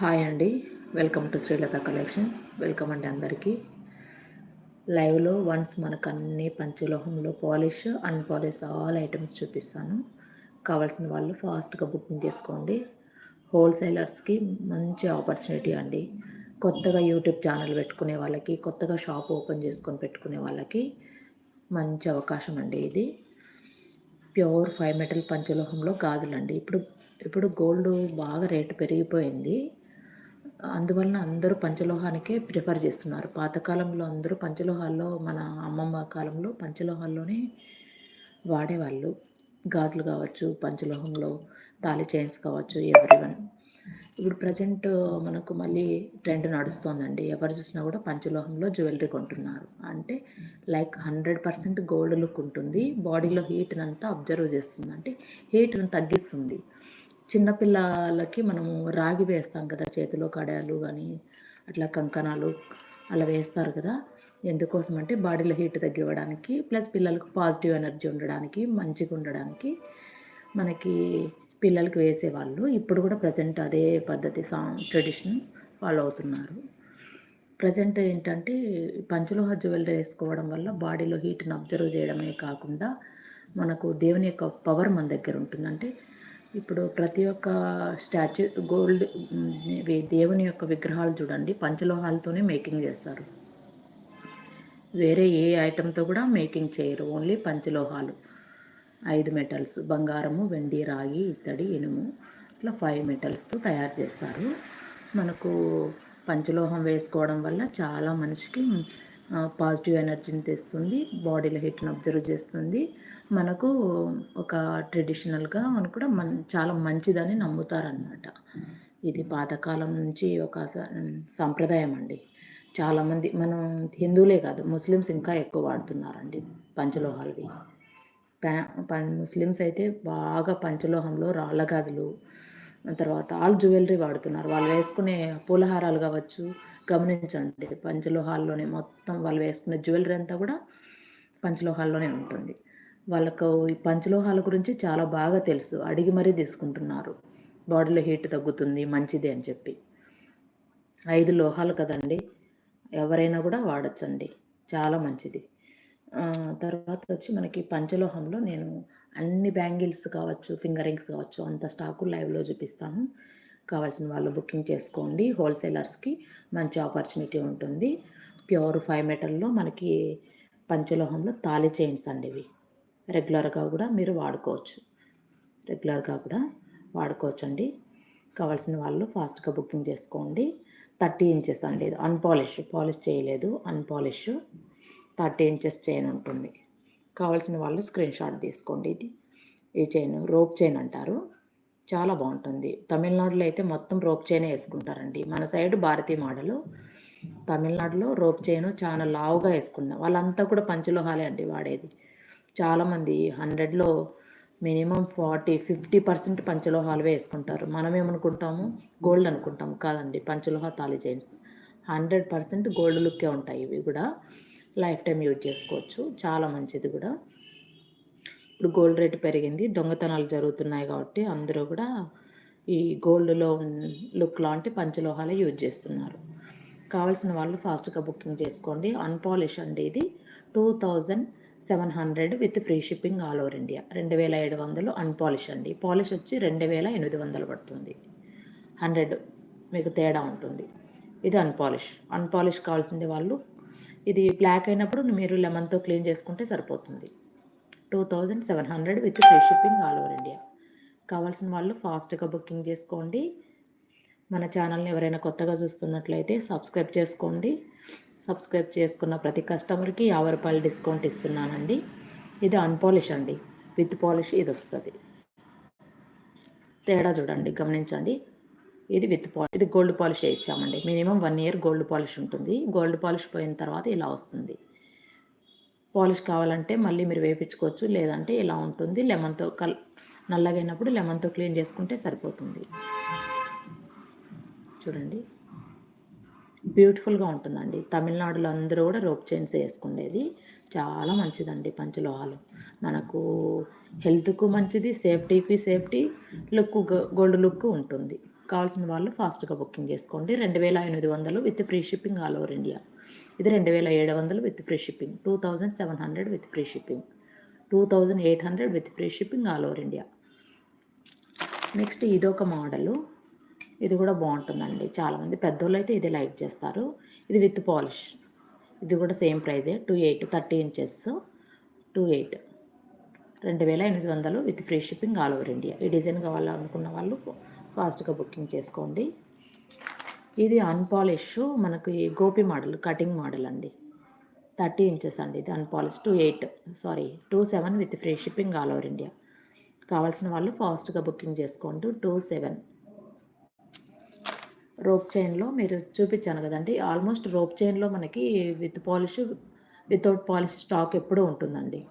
Hi అండి. Welcome to Srilatha collections. Welcome అండి అందరికీ. లైవ్లో వన్స్ మనకు అన్ని పంచలోహంలో పాలిష్ అన్పాలిష్ ఆల్ ఐటమ్స్ చూపిస్తాను. కావాల్సిన వాళ్ళు ఫాస్ట్గా బుకింగ్ చేసుకోండి. హోల్సేలర్స్కి మంచి ఆపర్చునిటీ అండి. కొత్తగా యూట్యూబ్ ఛానల్ పెట్టుకునే వాళ్ళకి కొత్తగా షాప్ ఓపెన్ చేసుకొని పెట్టుకునే వాళ్ళకి మంచి అవకాశం అండి ఇది. ప్యూర్ ఫైవ్ మెటల్ పంచలోహంలో గాజులండి. ఇప్పుడు ఇప్పుడు గోల్డ్ బాగా రేటు పెరిగిపోయింది. అందువలన అందరూ పంచలోహానికే ప్రిఫర్ చేస్తున్నారు. పాతకాలంలో అందరూ పంచలోహాల్లో మన అమ్మమ్మ కాలంలో పంచలోహాల్లోనే వాడేవాళ్ళు. గాజులు కావచ్చు పంచలోహంలో తాళి చైన్స్ కావచ్చు ఎవ్రీవన్ ఇప్పుడు ప్రజెంట్ మనకు మళ్ళీ ట్రెండ్ నడుస్తోందండి. ఎవరు చూసినా కూడా పంచలోహంలో జ్యువెలరీ కొంటున్నారు. అంటే like hundred percent gold look ఉంటుంది. బాడీలో హీట్ అంతా అబ్జర్వ్ చేస్తుంది. అంటే హీట్ను తగ్గిస్తుంది. చిన్నపిల్లలకి మనము రాగి వేస్తాం కదా చేతిలో కడాలు కానీ అట్లా కంకణాలు అలా వేస్తారు కదా. ఎందుకోసం అంటే బాడీలో హీట్ తగ్గివ్వడానికి ప్లస్ పిల్లలకు పాజిటివ్ ఎనర్జీ ఉండడానికి మంచిగా ఉండడానికి మనకి పిల్లలకి వేసేవాళ్ళు ఇప్పుడు కూడా ప్రజెంట్ అదే పద్ధతి సా ట్రెడిషన్ ఫాలో అవుతున్నారు. ప్రజెంట్ ఏంటంటే పంచలోహ జ్యువెలరీ వేసుకోవడం వల్ల బాడీలో హీట్ని అబ్జర్వ్ చేయడమే కాకుండా మనకు దేవుని యొక్క పవర్ మన దగ్గర ఉంటుందంటే ఇప్పుడు ప్రతి ఒక్క స్టాచ్యూ గోల్డ్ దేవుని యొక్క విగ్రహాలు చూడండి. పంచలోహాలతోనే మేకింగ్ చేస్తారు. వేరే ఏ ఐటెంతో కూడా మేకింగ్ చేయరు. ఓన్లీ పంచలోహాలు. ఐదు మెటల్స్. బంగారము వెండి రాగి ఇత్తడి ఇనుము ఇట్లా ఫైవ్ మెటల్స్తో తయారు చేస్తారు. మనకు పంచలోహం వేసుకోవడం వల్ల చాలా మనిషికి పాజిటివ్ ఎనర్జీని తెస్తుంది. బాడీలో హీట్ని అబ్జర్వ్ చేస్తుంది. మనకు ఒక ట్రెడిషనల్గా మనకు కూడా మన చాలా మంచిదని నమ్ముతారనమాట ఇది పాతకాలం నుంచి ఒక సంప్రదాయం అండి. చాలామంది మనం హిందువులే కాదు ముస్లిమ్స్ ఇంకా ఎక్కువ వాడుతున్నారండి పంచలోహాలవి. ముస్లిమ్స్ అయితే బాగా పంచలోహంలో రాళ్ళ గాజులు తర్వాత ఆల్ జ్యువెలరీ వాడుతున్నారు. వాళ్ళు వేసుకునే పూలహారాలు కావచ్చు గమనించండి పంచలోహాల్లోనే మొత్తం వాళ్ళు వేసుకునే జ్యువెలరీ అంతా కూడా పంచలోహాల్లోనే ఉంటుంది. వాళ్ళకు ఈ పంచలోహాల గురించి చాలా బాగా తెలుసు. అడిగి మరీ తీసుకుంటున్నారు. బాడీలో హీట్ తగ్గుతుంది మంచిది అని చెప్పి. ఐదు లోహాలు కదండి. ఎవరైనా కూడా వాడచ్చండి. చాలా మంచిది. తర్వాత వచ్చి మనకి పంచలోహంలో నేను అన్ని బ్యాంగిల్స్ కావచ్చు ఫింగర్ రింగ్స్ కావచ్చు అంత స్టాకు లైవ్లో చూపిస్తాను. కావాల్సిన వాళ్ళు బుకింగ్ చేసుకోండి. హోల్సేలర్స్కి మంచి ఆపర్చునిటీ ఉంటుంది. ప్యూర్ ఫైవ్ మెటల్లో మనకి పంచలోహంలో తాళి చైన్స్ అండి ఇవి. రెగ్యులర్గా కూడా మీరు వాడుకోవచ్చు. రెగ్యులర్గా కూడా వాడుకోవచ్చు అండి కావాల్సిన వాళ్ళు ఫాస్ట్గా బుకింగ్ చేసుకోండి. థర్టీ ఇంచెస్ అండి అన్పాలిష్ పాలిష్ చేయలేదు. అన్పాలిష్ థర్టీ ఇంచెస్ చైన్ ఉంటుంది. కావాల్సిన వాళ్ళు స్క్రీన్ షాట్ తీసుకోండి ఇది. ఈ చైన్ రోప్ చైన్ అంటారు. చాలా బాగుంటుంది. తమిళనాడులో అయితే మొత్తం రోప్ చైన్ వేసుకుంటారండి. మన సైడ్ భారతీయ మోడలు తమిళనాడులో రోప్ చైన్ చాలా లావుగా వేసుకున్నాం వాళ్ళంతా కూడా పంచలోహాలే అండి వాడేది. చాలామంది హండ్రెడ్లో మినిమం ఫార్టీ ఫిఫ్టీ పర్సెంట్ పంచలోహాలు వేసుకుంటారు. మనం ఏమనుకుంటాము గోల్డ్ అనుకుంటాము. కాదండి పంచలోహ తాళి చైన్స్. హండ్రెడ్ పర్సెంట్ గోల్డ్ లుక్కే ఉంటాయి ఇవి కూడా. లైఫ్ టైం యూజ్ చేసుకోవచ్చు. చాలా మంచిది కూడా. ఇప్పుడు గోల్డ్ రేట్ పెరిగింది. దొంగతనాలు జరుగుతున్నాయి కాబట్టి అందరూ కూడా ఈ గోల్డ్లో లుక్ లాంటి పంచలోహాలే యూజ్ చేస్తున్నారు. కావాల్సిన వాళ్ళు ఫాస్ట్గా బుకింగ్ చేసుకోండి. అన్పాలిష్ అండి ఇది. Two thousand seven hundred with free shipping all over India. రెండు వేల ఏడు వందలు అన్పాలిష్ అండి. పాలిష్ వచ్చి రెండు వేల ఎనిమిది వందలు పడుతుంది. హండ్రెడ్ మీకు తేడా ఉంటుంది. ఇది అన్పాలిష్. అన్పాలిష్ కావాల్సిన వాళ్ళు ఇది బ్లాక్ అయినప్పుడు మీరు లెమన్తో క్లీన్ చేసుకుంటే సరిపోతుంది. Two thousand seven hundred with free shipping all over India. కావాల్సిన వాళ్ళు ఫాస్ట్గా బుకింగ్ చేసుకోండి. మన ఛానల్ని ఎవరైనా కొత్తగా చూస్తున్నట్లయితే సబ్స్క్రైబ్ చేసుకోండి. సబ్స్క్రైబ్ చేసుకున్న ప్రతి కస్టమర్కి యాభై రూపాయలు డిస్కౌంట్ ఇస్తున్నానండి. ఇది అన్పాలిష్ అండి. విత్ పాలిష్ ఇది వస్తుంది. తేడా చూడండి గమనించండి. ఇది విత్ పాలిష్ ఇది గోల్డ్ పాలిష్ ఇచ్చామండి. Minimum one year gold polish ఉంటుంది. గోల్డ్ పాలిష్ పోయిన తర్వాత ఇలా వస్తుంది. పాలిష్ కావాలంటే మళ్ళీ మీరు వేపించుకోవచ్చు లేదంటే ఇలా ఉంటుంది. లెమన్తో కల్ నల్లగైనప్పుడు లెమన్తో క్లీన్ చేసుకుంటే సరిపోతుంది. చూడండి. బ్యూటిఫుల్గా ఉంటుందండి. తమిళనాడులో అందరూ కూడా రోప్ చైన్స్ వేసుకునేది చాలా మంచిదండి పంచలోహాలు. మనకు హెల్త్కు మంచిది సేఫ్టీకి సేఫ్టీ లుక్ గోల్డ్ లుక్ ఉంటుంది. కావాల్సిన వాళ్ళు ఫాస్ట్గా బుకింగ్ చేసుకోండి. రెండు వేల ఎనిమిది వందలు with free shipping all over India. ఇది రెండు వేల ఏడు వందలు with free shipping. Two thousand seven hundred with free shipping. Two thousand eight hundred with free shipping all over India. Next ఇదొక మోడలు. ఇది కూడా బాగుంటుందండి. చాలామంది పెద్దోళ్ళు అయితే ఇది లైక్ చేస్తారు. ఇది విత్ పాలిష్. ఇది కూడా same ప్రైజే. Two eight thirty inches. Two eight. రెండు వేల ఎనిమిది వందలు with free shipping all over India. ఈ డిజైన్ కావాలనుకున్న వాళ్ళు ఫాస్ట్గా బుకింగ్ చేసుకోండి. ఇది అన్పాలిష్ మనకి గోపి మోడల్ కటింగ్ మోడల్ అండి. థర్టీ ఇంచెస్ అండి ఇది unpolish two eight sorry two seven with free shipping all over India. కావాల్సిన వాళ్ళు ఫాస్ట్గా బుకింగ్ చేసుకోండి. Two seven. రోప్ చైన్లో మీరు చూపించాను కదండి. ఆల్మోస్ట్ రోప్ చైన్లో మనకి with polish without polish stock ఎప్పుడూ ఉంటుందండి.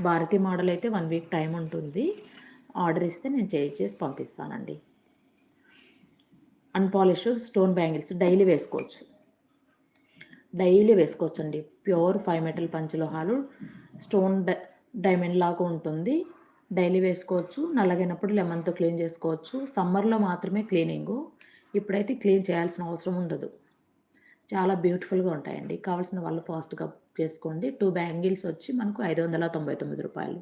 భారతీ మోడల్ అయితే వన్ వీక్ టైం ఉంటుంది. ఆర్డర్ ఇస్తే నేను చేసి చేసి పంపిస్తానండి. అన్పాలిష్ స్టోన్ బ్యాంగిల్స్ డైలీ వేసుకోవచ్చు. డైలీ వేసుకోవచ్చు అండి ప్యూర్ ఫైవ్ మెటల్ పంచలోహాలు స్టోన్ డైమండ్ లాగా ఉంటుంది. డైలీ వేసుకోవచ్చు. నల్లగైనప్పుడు లెమన్తో క్లీన్ చేసుకోవచ్చు. సమ్మర్లో మాత్రమే క్లీనింగు. ఇప్పుడైతే క్లీన్ చేయాల్సిన అవసరం ఉండదు. చాలా బ్యూటిఫుల్గా ఉంటాయండి. కావాల్సిన వాళ్ళు ఫాస్ట్గా చేసుకోండి. టూ బ్యాంగిల్స్ వచ్చి మనకు ఐదు వందల తొంభై తొమ్మిది రూపాయలు.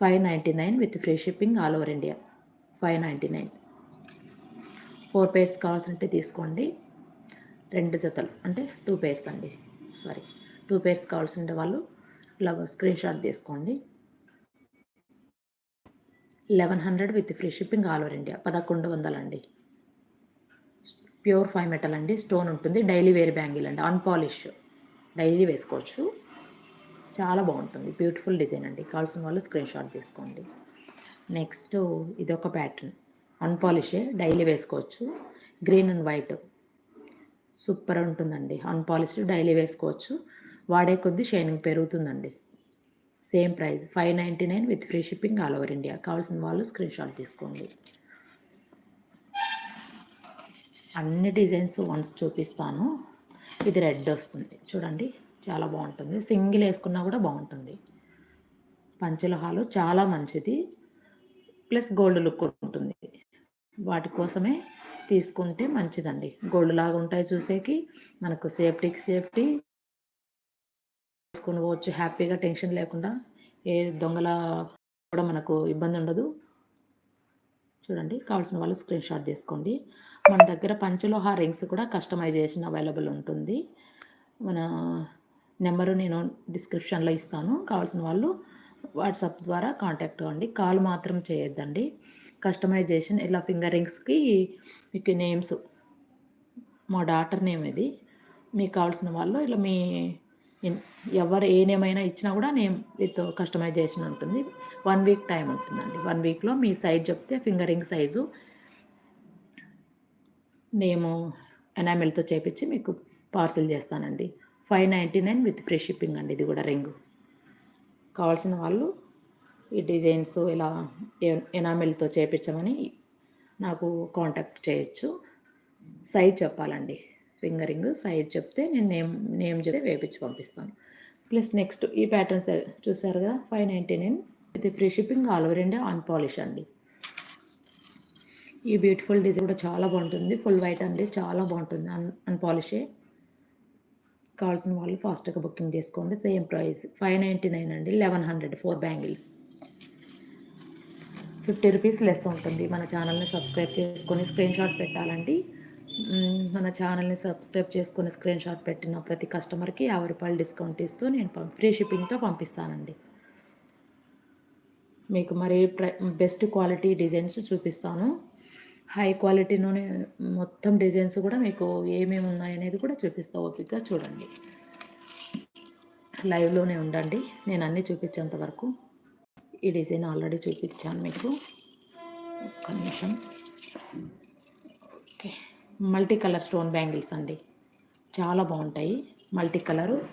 Five ninety nine with free shipping all over India. Five ninety nine. Four pairs కావాల్సింటే తీసుకోండి. రెండు జతలు. అంటే టూ పేర్స్ అండి. సారీ. టూ పేర్స్ కావాల్సిన వాళ్ళు ఇలా స్క్రీన్ షాట్ తీసుకోండి. Eleven hundred with free shipping all over India. పదకొండు వందలండి. ప్యూర్ ఫైవ్ మెటల్ అండి స్టోన్ ఉంటుంది. డైలీ వేర్ బ్యాంగిల్ అండి అన్పాలిష్ డైలీ వేసుకోవచ్చు. చాలా బాగుంటుంది. బ్యూటిఫుల్ డిజైన్ అండి. కావాల్సిన వాళ్ళు స్క్రీన్ షాట్ తీసుకోండి. నెక్స్ట్ ఇది ఒక ప్యాటర్న్. అన్పాలిషే డైలీ వేసుకోవచ్చు. Green and white. సూపర్ ఉంటుందండి. అన్పాలిష్డ్ డైలీ వేసుకోవచ్చు. వాడే కొద్దీ షైనింగ్ పెరుగుతుందండి. Same price. Five ninety nine with free shipping all over India. కావాల్సిన వాళ్ళు స్క్రీన్ షాట్ తీసుకోండి. అన్ని డిజైన్స్ వన్స్ చూపిస్తాను. ఇది రెడ్ వస్తుంది. చూడండి చాలా బాగుంటుంది. సింగిల్ వేసుకున్నా కూడా బాగుంటుంది. పంచుల హాలు చాలా మంచిది. ప్లస్ గోల్డ్ లుక్ ఉంటుంది. వాటి కోసమే తీసుకుంటే మంచిదండి. గోల్డ్ లాగా ఉంటాయి చూసేకి. మనకు సేఫ్టీకి సేఫ్టీ. తీసుకుని పోవచ్చు. హ్యాపీగా టెన్షన్ లేకుండా. ఏ దొంగల కూడా మనకు ఇబ్బంది ఉండదు. చూడండి కావాల్సిన వాళ్ళు స్క్రీన్ షాట్ తీసుకోండి. మన దగ్గర పంచలోహ రింగ్స్ కూడా కస్టమైజేషన్ అవైలబుల్ ఉంటుంది. మన నెంబరు నేను డిస్క్రిప్షన్లో ఇస్తాను. కావాల్సిన వాళ్ళు వాట్సాప్ ద్వారా కాంటాక్ట్ అవ్వండి. కాల్ మాత్రం చేయొద్దండి. కస్టమైజేషన్ ఇలా ఫింగర్ రింగ్స్కి మీకు నేమ్స్ మా డాటర్ నేమ్ ఇది. మీకు కావాల్సిన వాళ్ళు ఇలా మీ ఎవరు ఏ ఇచ్చినా కూడా నేమ్ విత్ కస్టమైజేషన్ ఉంటుంది. వన్ వీక్ టైం ఉంటుందండి వన్ వీక్లో మీ సైజ్ చెప్తే ఫింగరింగ్ సైజు నేము ఎనామిల్తో చేపించి మీకు పార్సిల్ చేస్తానండి. Five ninety nine with free shipping అండి ఇది కూడా రింగ్. కావాల్సిన వాళ్ళు ఈ డిజైన్స్ ఇలా ఎనామిల్తో చేపించమని నాకు కాంటాక్ట్ చేయొచ్చు. సైజ్ చెప్పాలండి. ఫింగరింగ్ సైజ్ చెప్తే నేను నేమ్ నేమ్ చెప్తే వేపించి పంపిస్తాను. ప్లస్ నెక్స్ట్ ఈ ప్యాటర్న్స్ చూసారు కదా ఫైవ్ నైంటీ నైన్ ఇది free shipping all over India unpolish అండి. ఈ బ్యూటిఫుల్ డిజైన్ కూడా చాలా బాగుంటుంది ఫుల్ వైట్ అండి చాలా బాగుంటుంది అన్ అన్పాలిషే కావాల్సిన వాళ్ళు ఫాస్ట్గా బుకింగ్ చేసుకోండి same price five ninety nine అండి eleven hundred four bangles. Fifty rupees less ఉంటుంది మన ఛానల్ని సబ్స్క్రైబ్ చేసుకొని స్క్రీన్ షాట్ పెట్టాలండి. మన ఛానల్ని సబ్స్క్రైబ్ చేసుకుని స్క్రీన్ షాట్ పెట్టిన ప్రతి కస్టమర్కి యాభై రూపాయలు డిస్కౌంట్ ఇస్తూ నేను ఫ్రీ షిప్పింగ్తో పంపిస్తానండి. మీకు మరి బెస్ట్ క్వాలిటీ డిజైన్స్ చూపిస్తాను. హై క్వాలిటీలోనే మొత్తం డిజైన్స్ కూడా మీకు ఏమేమి ఉన్నాయనేది కూడా చూపిస్తా ఓపిక్గా చూడండి. లైవ్లోనే ఉండండి. నేను అన్నీ చూపించేంత వరకు. ఈ డిజైన్ ఆల్రెడీ చూపించాను మీకు. ఒక్క నిమిషం. Okay. Multi colour stone bangles అండి. చాలా బాగుంటాయి. Multi colour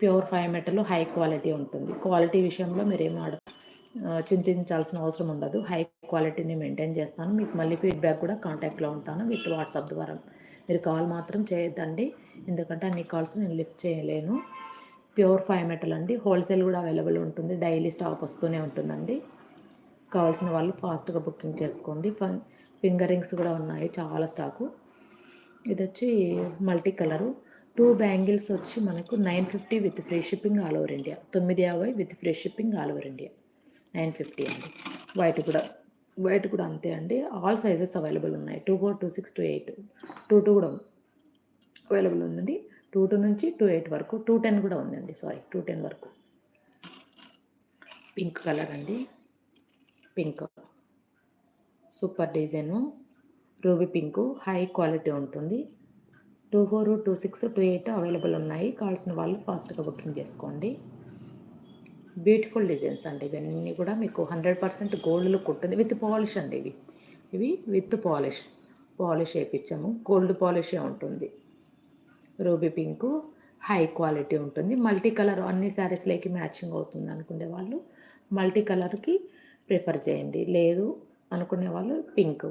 pure five metal high quality ఉంటుంది. క్వాలిటీ విషయంలో మీరు ఏం ఆడ చింతించాల్సిన అవసరం ఉండదు. హై క్వాలిటీని మెయింటైన్ చేస్తాను. మీకు మళ్ళీ ఫీడ్బ్యాక్ కూడా కాంటాక్ట్లో ఉంటాను విత్ వాట్సాప్ ద్వారా. మీరు కాల్ మాత్రం చేయొద్దండి. ఎందుకంటే అన్ని కాల్స్ నేను లిఫ్ట్ చేయలేను. ప్యూర్ ఫైవ్ మెటల్ అండి. హోల్సేల్ కూడా అవైలబుల్ ఉంటుంది. డైలీ స్టాక్ వస్తూనే ఉంటుందండి. కావాల్సిన వాళ్ళు ఫాస్ట్గా బుకింగ్ చేసుకోండి. ఫింగర్ రింగ్స్ కూడా ఉన్నాయి చాలా స్టాకు. ఇది వచ్చి మల్టీ కలరు. టూ బ్యాంగిల్స్ వచ్చి మనకు nine fifty with free shipping all over India. తొమ్మిది యాభై with free shipping all over India. Nine fifty అండి. వైట్ కూడా వైట్ కూడా అంతే అండి. ఆల్ సైజెస్ అవైలబుల్ ఉన్నాయి. Two four two six two eight two two కూడా అవైలబుల్ ఉందండి. టూ టూ నుంచి టూ ఎయిట్ వరకు టూ టెన్ కూడా ఉందండి సారీ టూ టెన్ వరకు. పింక్ కలర్ అండి pink. Super design ruby pink high quality ఉంటుంది. Two four two six two eight available ఉన్నాయి. కావాల్సిన వాళ్ళు ఫాస్ట్గా బుకింగ్ చేసుకోండి. బ్యూటిఫుల్ డిజైన్స్ అండి ఇవన్నీ కూడా మీకు హండ్రెడ్ పర్సెంట్ గోల్డ్ లుక్ ఉంటుంది. విత్ పాలిష్ అండి ఇవి. ఇవి విత్ పాలిష్. పాలిష్ వేయించాము గోల్డ్ పాలిషే ఉంటుంది. రూబీ పింకు హై క్వాలిటీ ఉంటుంది. మల్టీ కలర్ అన్ని శారీస్లోకి మ్యాచింగ్ అవుతుంది అనుకునే వాళ్ళు మల్టీ కలర్కి ప్రిఫర్ చేయండి. లేదు అనుకునే వాళ్ళు పింక్.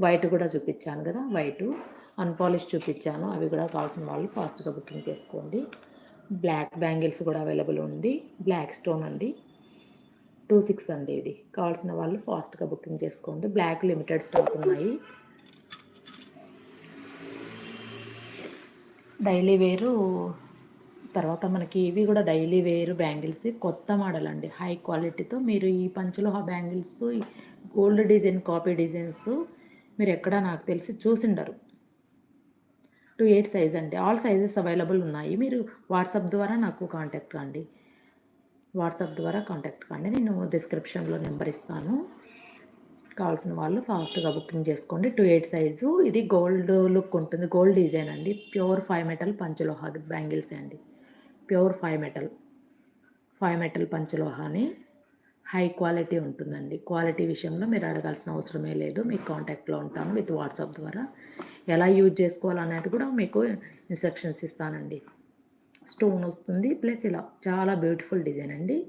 వైట్ కూడా చూపించాను కదా వైట్. అన్పాలిష్ చూపించాను. అవి కూడా కావాల్సిన వాళ్ళు ఫాస్ట్గా బుకింగ్ చేసుకోండి. బ్లాక్ బ్యాంగిల్స్ కూడా అవైలబుల్ ఉంది. బ్లాక్ స్టోన్ అండి. టూ సిక్స్ అండి ఇది. కావాల్సిన వాళ్ళు ఫాస్ట్గా బుకింగ్ చేసుకోండి. బ్లాక్ లిమిటెడ్ స్టాక్ ఉన్నాయి. డైలీ వేరు తర్వాత మనకి ఇవి కూడా డైలీ వేరు బ్యాంగిల్స్. కొత్త మోడల్ అండి హై క్వాలిటీతో. మీరు ఈ పంచులో ఆ bangles gold design copy designs మీరు ఎక్కడ నాకు తెలిసి చూసిండరు. టూ ఎయిట్ సైజ్ అండి. ఆల్ సైజెస్ అవైలబుల్ ఉన్నాయి. మీరు వాట్సాప్ ద్వారా నాకు కాంటాక్ట్ కాండి. వాట్సాప్ ద్వారా కాంటాక్ట్ కాండి. నేను డిస్క్రిప్షన్లో నెంబర్ ఇస్తాను. కావాల్సిన వాళ్ళు ఫాస్ట్గా బుకింగ్ చేసుకోండి. Two eight size. ఇది గోల్డ్ లుక్ ఉంటుంది. గోల్డ్ డిజైన్ అండి. ప్యూర్ ఫైవ్ మెటల్ పంచలోహ బ్యాంగిల్స్ అండి. Pure five metal. Five metal పంచలోహాని. High quality ఉంటుందండి. క్వాలిటీ విషయంలో మీరు అడగాల్సిన అవసరమే లేదు. మీకు కాంటాక్ట్లో ఉంటాను విత్ వాట్సాప్ ద్వారా. ఎలా యూజ్ చేసుకోవాలనేది కూడా మీకు ఇన్స్ట్రక్షన్స్ ఇస్తానండి. స్టోన్ వస్తుంది. ప్లస్ ఇలా చాలా బ్యూటిఫుల్ డిజైన్ అండి.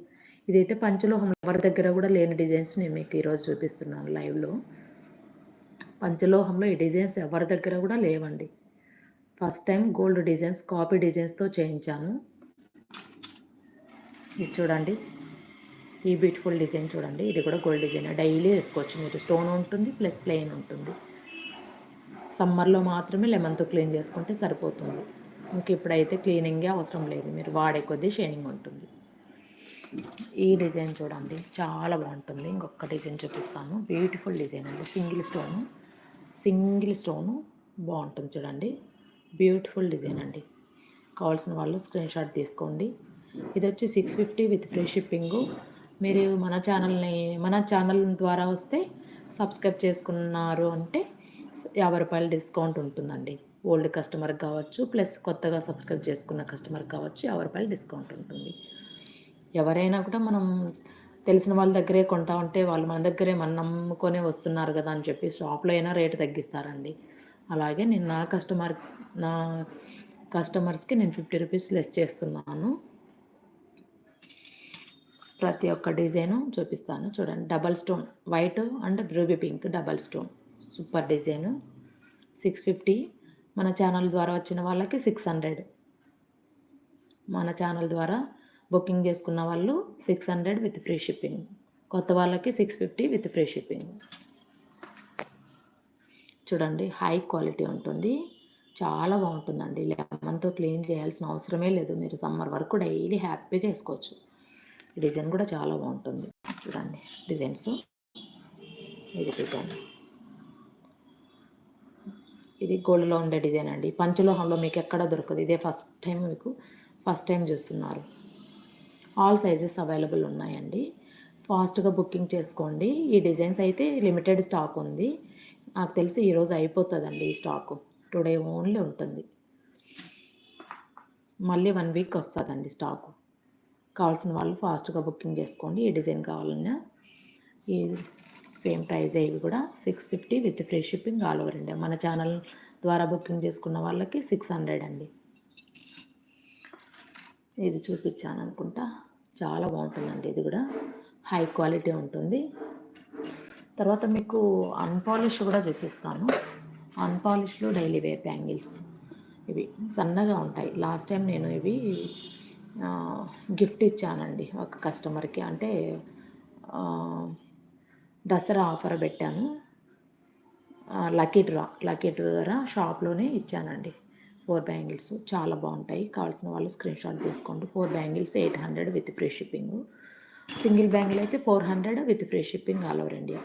ఇదైతే పంచలోహం ఎవరి దగ్గర కూడా లేని డిజైన్స్ నేను మీకు ఈరోజు చూపిస్తున్నాను లైవ్లో పంచలోహంలో ఈ డిజైన్స్ ఎవరి దగ్గర కూడా లేవండి. First time gold designs copy డిజైన్స్తో చేయించాను. ఇది చూడండి. ఈ బ్యూటిఫుల్ డిజైన్ చూడండి. ఇది కూడా గోల్డ్ డిజైన్ డైలీ వేసుకోవచ్చు మీరు. స్టోన్ ఉంటుంది ప్లస్ ప్లెయిన్ ఉంటుంది. సమ్మర్లో మాత్రమే లెమన్తో క్లీన్ చేసుకుంటే సరిపోతుంది. ఇంక ఇప్పుడైతే క్లీనింగే అవసరం లేదు. మీరు వాడే కొద్దీ షైనింగ్ ఉంటుంది. ఈ డిజైన్ చూడండి చాలా బాగుంటుంది. ఇంకొక డిజైన్ చూపిస్తాను. బ్యూటిఫుల్ డిజైన్ అండి. సింగిల్ స్టోను సింగిల్ స్టోను బాగుంటుంది చూడండి. బ్యూటిఫుల్ డిజైన్ అండి. కావాల్సిన వాళ్ళు స్క్రీన్ షాట్ తీసుకోండి. ఇది వచ్చి six fifty with free shipping మీరు మన ఛానల్ని మన ఛానల్ ద్వారా వస్తే సబ్స్క్రైబ్ చేసుకున్నారు అంటే యాభై రూపాయలు డిస్కౌంట్ ఉంటుందండి. ఓల్డ్ కస్టమర్కి కావచ్చు ప్లస్ కొత్తగా సబ్స్క్రైబ్ చేసుకున్న కస్టమర్కి కావచ్చు యాభై రూపాయలు డిస్కౌంట్ ఉంటుంది. ఎవరైనా కూడా మనం తెలిసిన వాళ్ళ దగ్గరే కొంటా ఉంటే వాళ్ళు మన దగ్గరే మన నమ్ముకొని వస్తున్నారు కదా అని చెప్పి షాప్లో అయినా రేటు తగ్గిస్తారండి. అలాగే నేను నా కస్టమర్ నా కస్టమర్స్కి నేను ఫిఫ్టీ రూపీస్ లెస్ చేస్తున్నాను. ప్రతి ఒక్క డిజైను చూపిస్తాను. చూడండి double stone white and ruby pink double stone. Super design. Six fifty. మన ఛానల్ ద్వారా వచ్చిన వాళ్ళకి సిక్స్ హండ్రెడ్. మన ఛానల్ ద్వారా బుకింగ్ చేసుకున్న వాళ్ళు six hundred with free shipping. కొత్త వాళ్ళకి six fifty with free shipping. చూడండి హై క్వాలిటీ ఉంటుంది. చాలా బాగుంటుందండి. లెమన్తో క్లీన్ చేయాల్సిన అవసరమే లేదు. మీరు సమ్మర్ వరకు డైలీ హ్యాపీగా వేసుకోవచ్చు. ఈ డిజైన్ కూడా చాలా బాగుంటుంది. చూడండి డిజైన్స్. ఇది డిజైన్. ఇది గోల్డ్లో ఉండే డిజైన్ అండి. పంచలోహంలో మీకు ఎక్కడ దొరకదు. ఇదే ఫస్ట్ టైం మీకు ఫస్ట్ టైం చూస్తున్నారు. ఆల్ సైజెస్ అవైలబుల్ ఉన్నాయండి. ఫాస్ట్గా బుకింగ్ చేసుకోండి. ఈ డిజైన్స్ అయితే లిమిటెడ్ స్టాక్ ఉంది. నాకు తెలిసి ఈరోజు అయిపోతుందండి ఈ స్టాకు టుడే ఓన్లీ ఉంటుంది. మళ్ళీ వన్ వీక్ వస్తుందండి స్టాకు కావాల్సిన వాళ్ళు ఫాస్ట్గా బుకింగ్ చేసుకోండి. ఏ డిజైన్ కావాలన్నా ఈ సేమ్ ప్రైజ్ అవి కూడా six fifty with free shipping all over India మన ఛానల్ ద్వారా బుకింగ్ చేసుకున్న వాళ్ళకి సిక్స్ హండ్రెడ్ అండి. ఇది చూపించాను అనుకుంటా. చాలా బాగుంటుందండి. ఇది కూడా హై క్వాలిటీ ఉంటుంది. తర్వాత మీకు అన్పాలిష్ కూడా చూపిస్తాను. అన్పాలిష్లో డైలీ వేర్ బ్యాంగిల్స్ ఇవి సన్నగా ఉంటాయి. లాస్ట్ టైం నేను ఇవి గిఫ్ట్ ఇచ్చానండి ఒక కస్టమర్కి. అంటే దసరా ఆఫర్ పెట్టాను. ఆ, లక్కీ డ్రా లక్కీ డ్రా షాప్లోనే ఇచ్చానండి. ఫోర్ బ్యాంగిల్స్ చాలా బాగుంటాయి. కావాల్సిన వాళ్ళు స్క్రీన్ షాట్ తీసుకోండి. Four bangles eight hundred with free shipping. Single bangle అయితే four hundred with free shipping all over India.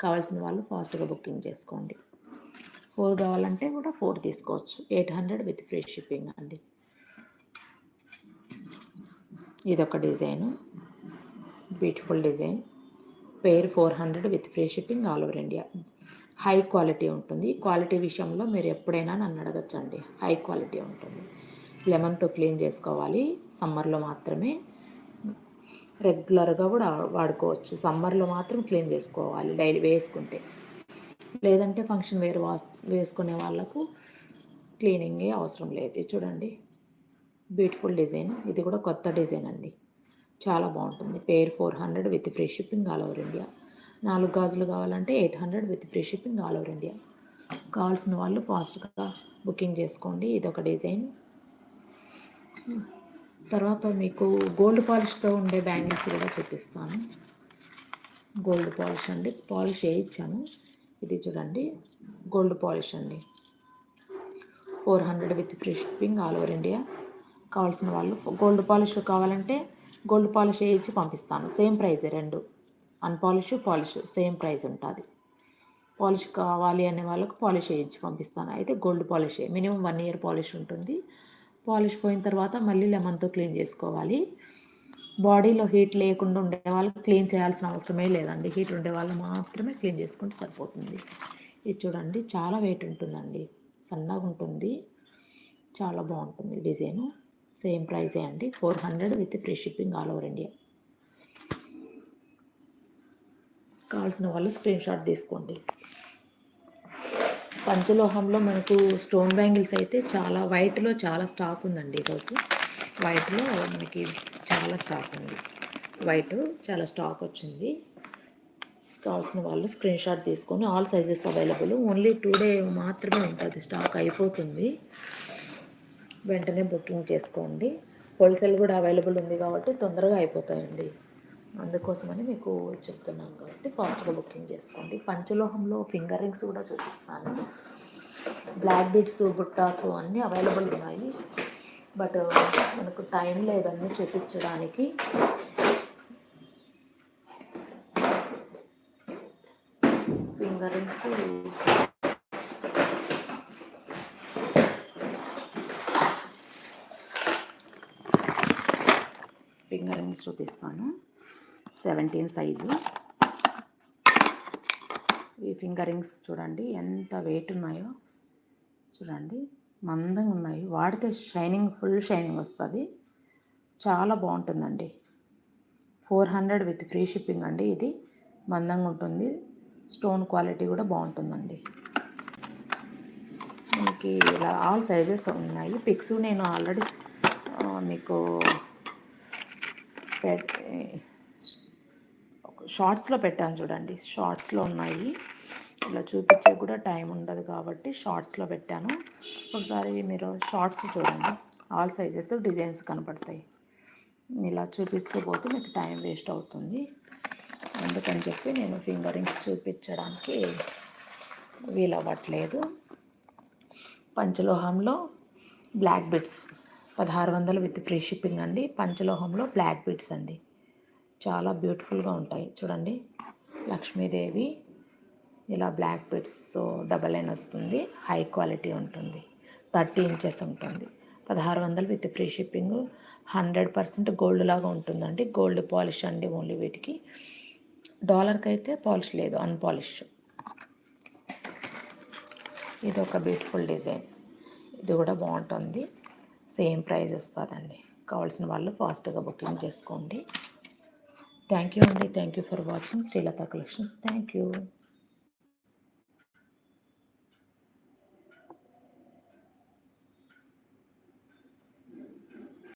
కావాల్సిన వాళ్ళు ఫాస్ట్గా బుకింగ్ చేసుకోండి. ఫోర్ కావాలంటే కూడా ఫోర్ తీసుకోవచ్చు. Eight hundred with free shipping అండి. ఇదొక design. Beautiful design. Pair four hundred with free shipping all over India. High quality ఉంటుంది. క్వాలిటీ విషయంలో మీరు ఎప్పుడైనా నన్ను అడగచ్చండి. హై క్వాలిటీ ఉంటుంది. లెమన్తో క్లీన్ చేసుకోవాలి. సమ్మర్లో మాత్రమే రెగ్యులర్గా కూడా వాడుకోవచ్చు. సమ్మర్లో మాత్రం క్లీన్ చేసుకోవాలి. డైలీ వేసుకుంటే. లేదంటే ఫంక్షన్ వేర్ వాస్ వేసుకునే వాళ్ళకు క్లీనింగే అవసరం లేదు. చూడండి. Beautiful design. ఇది కూడా కొత్త డిజైన్ అండి. చాలా బాగుంటుంది. Pair four hundred with free shipping all over India. నాలుగు గాజులు కావాలంటే eight hundred with free shipping all over India. కావాల్సిన వాళ్ళు ఫాస్ట్గా బుకింగ్ చేసుకోండి. ఇది ఒక డిజైన్. తర్వాత మీకు గోల్డ్ పాలిష్తో ఉండే బ్యాంగిల్స్ కూడా చూపిస్తాను. గోల్డ్ పాలిష్ అండి. పాలిష్ వేయించాను ఇది చూడండి. గోల్డ్ పాలిష్ అండి. Four hundred with free shipping all over India. కావాల్సిన వాళ్ళు గోల్డ్ పాలిష్ కావాలంటే గోల్డ్ పాలిష్ వేయించి పంపిస్తాను. సేమ్ ప్రైజే రెండు. అన్పాలిష్ పాలిష్ సేమ్ ప్రైస్ ఉంటుంది. పాలిష్ కావాలి అనే వాళ్ళకు పాలిష్ వేయించి పంపిస్తాను. అయితే gold polish minimum one year polish ఉంటుంది. పాలిష్ పోయిన తర్వాత మళ్ళీ లెమన్తో క్లీన్ చేసుకోవాలి. బాడీలో హీట్ లేకుండా ఉండే వాళ్ళకి క్లీన్ చేయాల్సిన అవసరమే లేదండి. హీట్ ఉండే వాళ్ళు మాత్రమే క్లీన్ చేసుకుంటే సరిపోతుంది. ఇది చూడండి. చాలా వెయిట్ ఉంటుందండి. సన్నగా ఉంటుంది. చాలా బాగుంటుంది డిజైను. సేమ్ ప్రైజే అండి. Four hundred with free shipping all over India. కావాల్సిన వాళ్ళు స్క్రీన్ షాట్ తీసుకోండి. పంచలోహంలో మనకు స్టోన్ బ్యాంగిల్స్ అయితే చాలా వైట్లో చాలా స్టాక్ ఉందండి ఈరోజు. వైట్లో మనకి చాలా స్టాక్ ఉంది. వైట్ చాలా స్టాక్ వచ్చింది. కావాల్సిన వాళ్ళు స్క్రీన్ షాట్ తీసుకొని all sizes available. Only two day మాత్రమే ఉంటుంది. స్టాక్ అయిపోతుంది. వెంటనే బుకింగ్ చేసుకోండి. హోల్సేల్ కూడా అవైలబుల్ ఉంది కాబట్టి తొందరగా అయిపోతాయండి. అందుకోసమని మీకు చెప్తున్నాను కాబట్టి ఫాస్ట్గా బుకింగ్ చేసుకోండి. పంచలోహంలో ఫింగర్ రింగ్స్ కూడా చూపిస్తాను బ్లాక్ బీడ్స్ బుట్టాస్ అన్నీ అవైలబుల్ ఉన్నాయి. బట్ మనకు టైం లేదన్నీ చూపించడానికి ఫింగర్ రింగ్స్ మీకు చూపిస్తాను. సెవెంటీన్ సైజు ఈ ఫింగర్ రింగ్స్ చూడండి ఎంత వెయిట్ ఉన్నాయో. చూడండి మందంగా ఉన్నాయి. వాడితే షైనింగ్ ఫుల్ షైనింగ్ వస్తుంది. చాలా బాగుంటుందండి. Four hundred with free shipping అండి ఇది. మందంగా ఉంటుంది. స్టోన్ క్వాలిటీ కూడా బాగుంటుందండి. మనకి ఇలా ఆల్ సైజెస్ ఉన్నాయి. పిక్స్ నేను ఆల్రెడీ మీకు షార్ట్స్లో పెట్టాను చూడండి. షార్ట్స్లో ఉన్నాయి. ఇలా చూపించే కూడా టైం ఉండదు కాబట్టి షార్ట్స్లో పెట్టాను. ఒకసారి మీరు షార్ట్స్ చూడండి. ఆల్ సైజెస్ డిజైన్స్ కనపడతాయి. ఇలా చూపిస్తూ పోతే మీకు టైం వేస్ట్ అవుతుంది. అందుకని చెప్పి నేను ఫింగరింగ్స్ చూపించడానికి వీలవ్వట్లేదు. పంచలోహంలో బ్లాక్ బిట్స్ పదహారు వందలు విత్ ఫ్రీ షిప్పింగ్ అండి. పంచలోహంలో బ్లాక్ బీట్స్ అండి. చాలా బ్యూటిఫుల్గా ఉంటాయి. చూడండి. లక్ష్మీదేవి ఇలా బ్లాక్ బీట్స్ డబల్ లైన్ వస్తుంది. హై క్వాలిటీ ఉంటుంది. థర్టీ ఇంచెస్ ఉంటుంది. పదహారు వందలు with free shipping. Hundred percent gold లాగా ఉంటుందండి. గోల్డ్ పాలిష్ అండి ఓన్లీ వీటికి. డాలర్కి అయితే పాలిష్ లేదు. అన్పాలిష్. ఇది ఒక బ్యూటిఫుల్ డిజైన్. ఇది కూడా బాగుంటుంది. సేమ్ ప్రైస్ వస్తుందండి. కావాల్సిన వాళ్ళు ఫాస్ట్గా బుకింగ్ చేసుకోండి. థ్యాంక్ యూ అండి. Thank you for watching. Srilatha collections. Thank you